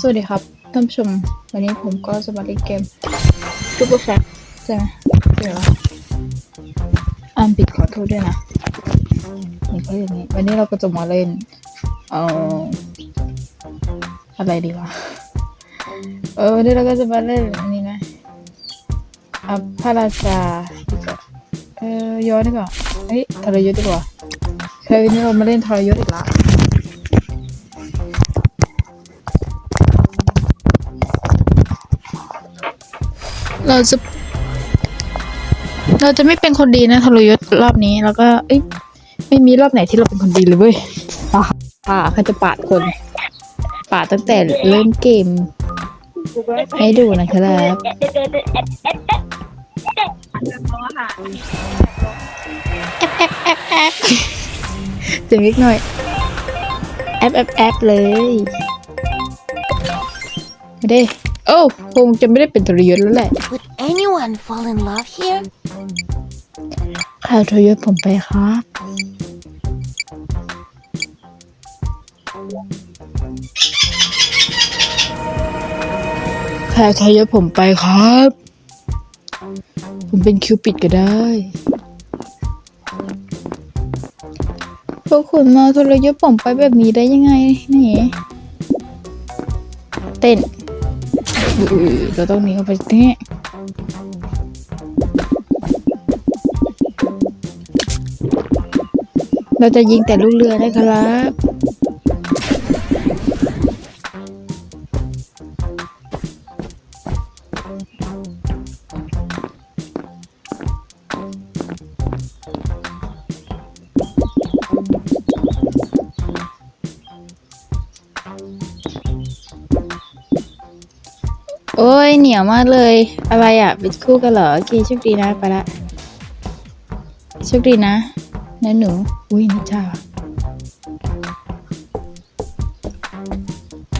สวัสดีครับท่านผู้ชม วันนี้ผมก็จะมาเล่นเกม Super Fast ใช่ไหมเดี๋ยวอ่านผิดขอโทษด้วยนะนี่เขาอย่างนี้ วันนี้เราก็จะมาเล่น เอ่อ อะไรดีวะ เออวันนี้เราก็จะมาเล่นอันนี้นะอะพระราชาดีกว่าเออย้อนดีกว่าเฮ้ยทรยศดีกว่าเคยวันนี้เรามาเล่นทรยศอีกแล้ว เราจะ เราจะไม่เป็นคนดีนะทรยศรอบนี้แล้วก็เอ้ยไม่มีรอบไหนที่เราเป็นคนดีเลยเว้ยป่าป่าเขาจะปาดคน ปาดตั้งแต่เริ่มเกม ให้ดูนะครับแอปแอปแอปแอปเสียงนิดหน่อยแอปแอปแอปเลยไม่ได้ โอ้คงจะไม่ได้เป็นทรยศแล้วแหละ Would anyone fall in love here? ข่าวทรยศผมไปครับข่าวทรยศผมไปครับ ผมเป็นคิวปิดก็ได้พวกคุณมาทรยศผมไปแบบนี้ได้ยังไงนี่เต้นอุ้ย เราต้องหนีออกไปที่นี่เราจะยิงแต่ลูกเรือได้ครับ โอ้ยเหนียวมากเลย อะไรอะเป็นคู่กันเหรอโอเคโชคดีนะไปละโชคดีนะนะหนู อุ้ยนิชา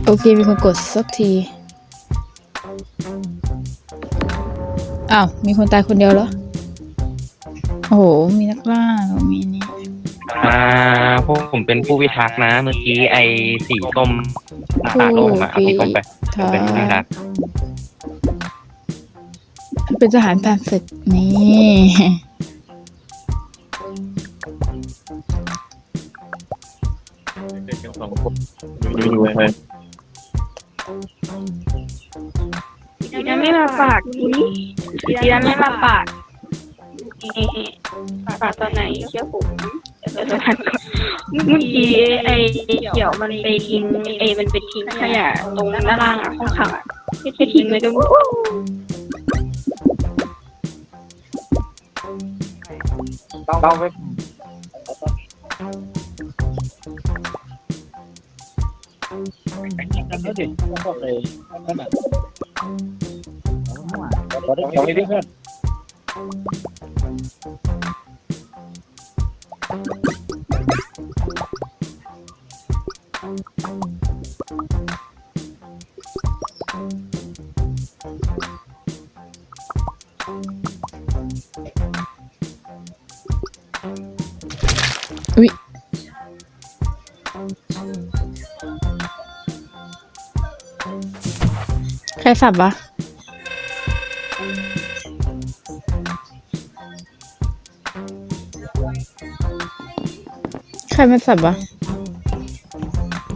โอเคมีคนกดสักที อ้าว มีคนตายคนเดียวเหรอ โอ้โห มีนักล่ามีนี่ อ่าพวกผมเป็นผู้พิทักษ์นะ เมื่อกี้ไอ้สีส้มตาโลกอะสีส้มไปทาเป็นผู้พิทักษ์เป็นทหารผ่านศึกนี่ดูไปทีนั้นไม่มาปากนี้ทีนั้นไม่มาปากปากตอนไหนเชื่อผม เดี๋ยวจะทันก่อนเมื่อกี้ไอเกี่ยวมันไปทิ้งไอมันไปทิ้งขยะตรงด้านล่างอะห้องขังอะไปทิ้งไว้ตรงต้องไปอุ้ยใคร สับวะ ใครมาสับวะ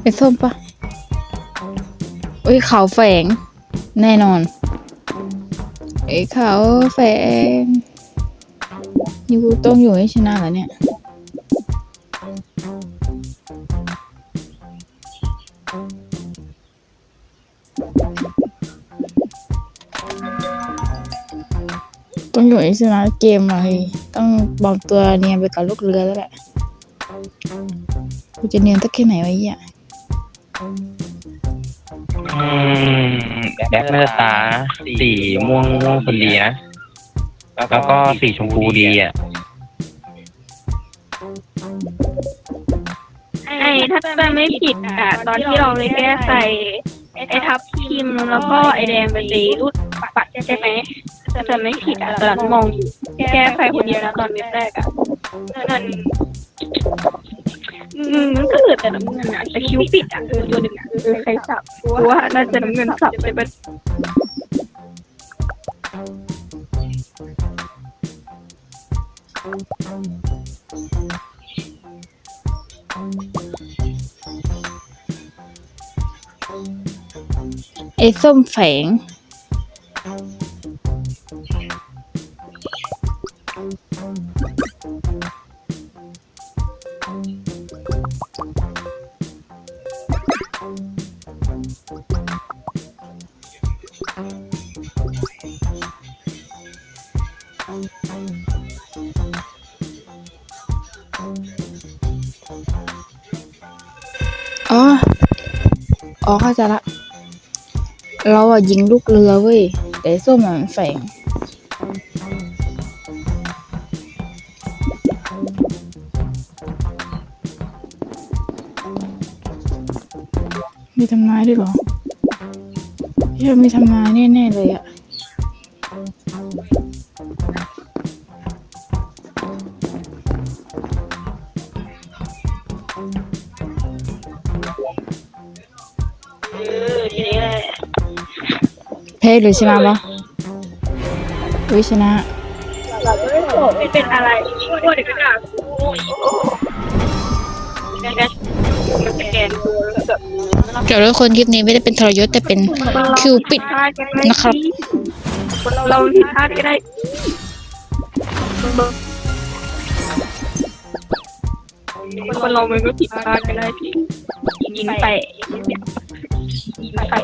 ไอ้ส้มปะอุ้ยขาวแฝง แน่นอนไอ้ขาวแฝงนี่กูต้องอยู่ให้ชนะเหรอเนี่ยต้องอยู่ให้ชนะเกมอะเฮ้ย ต้องบอกตัวเนียนไปกับลูกเรือแล้วแหละกูจะเนียนสักแค่ไหนวะไอ้เหี้ยอืมแบ็คเนอร์ตาสีม่วงม่วงคนดีนะแล้วก็สีชมพูดีอะไอ้ถ้าจำไม่ผิดอะ ตอนที่เราไปแก้ใส่ไอ้ทับทีมแล้วก็ไอ้แดงไปตีรูดปัดใช่ไหม ถ้าจำไม่ผิดอะตอนมองอยู่แก้ใส่คนเดียวนะตอนเว็บแรกอะนั่นมมันก็เหลือแต่น้ำเงินอะแต่คิ้วปิดอะเออตัวหนึ่งอะเออใครสับเพราะว่าน่าจะน้ำเงินสับไปเป็นไอ้ส้มแฝง อ๋อ อ๋อเข้าใจละ เราอะยิงลูกเรือเว้ย แต่ส้มอะมันแฝง มีทำนายด้วยเหรอเฮ้ยมีทำนายแน่ๆเลยอะแพ้หรือชนะวะเฮ้ยชนะไม่เป็นอะไรช่วยเด็กก็ด่าโอ้ยแกมันสแกนตัวแล้วแบบ เดี๋ยวทุกคนคลิปนี้ไม่ได้เป็นทรยศแต่เป็นคิวปิดนะครับ เราผิดพลาดก็ได้คนเรามันก็ผิดพลาดก็ได้พี่ยิงไปยิงไป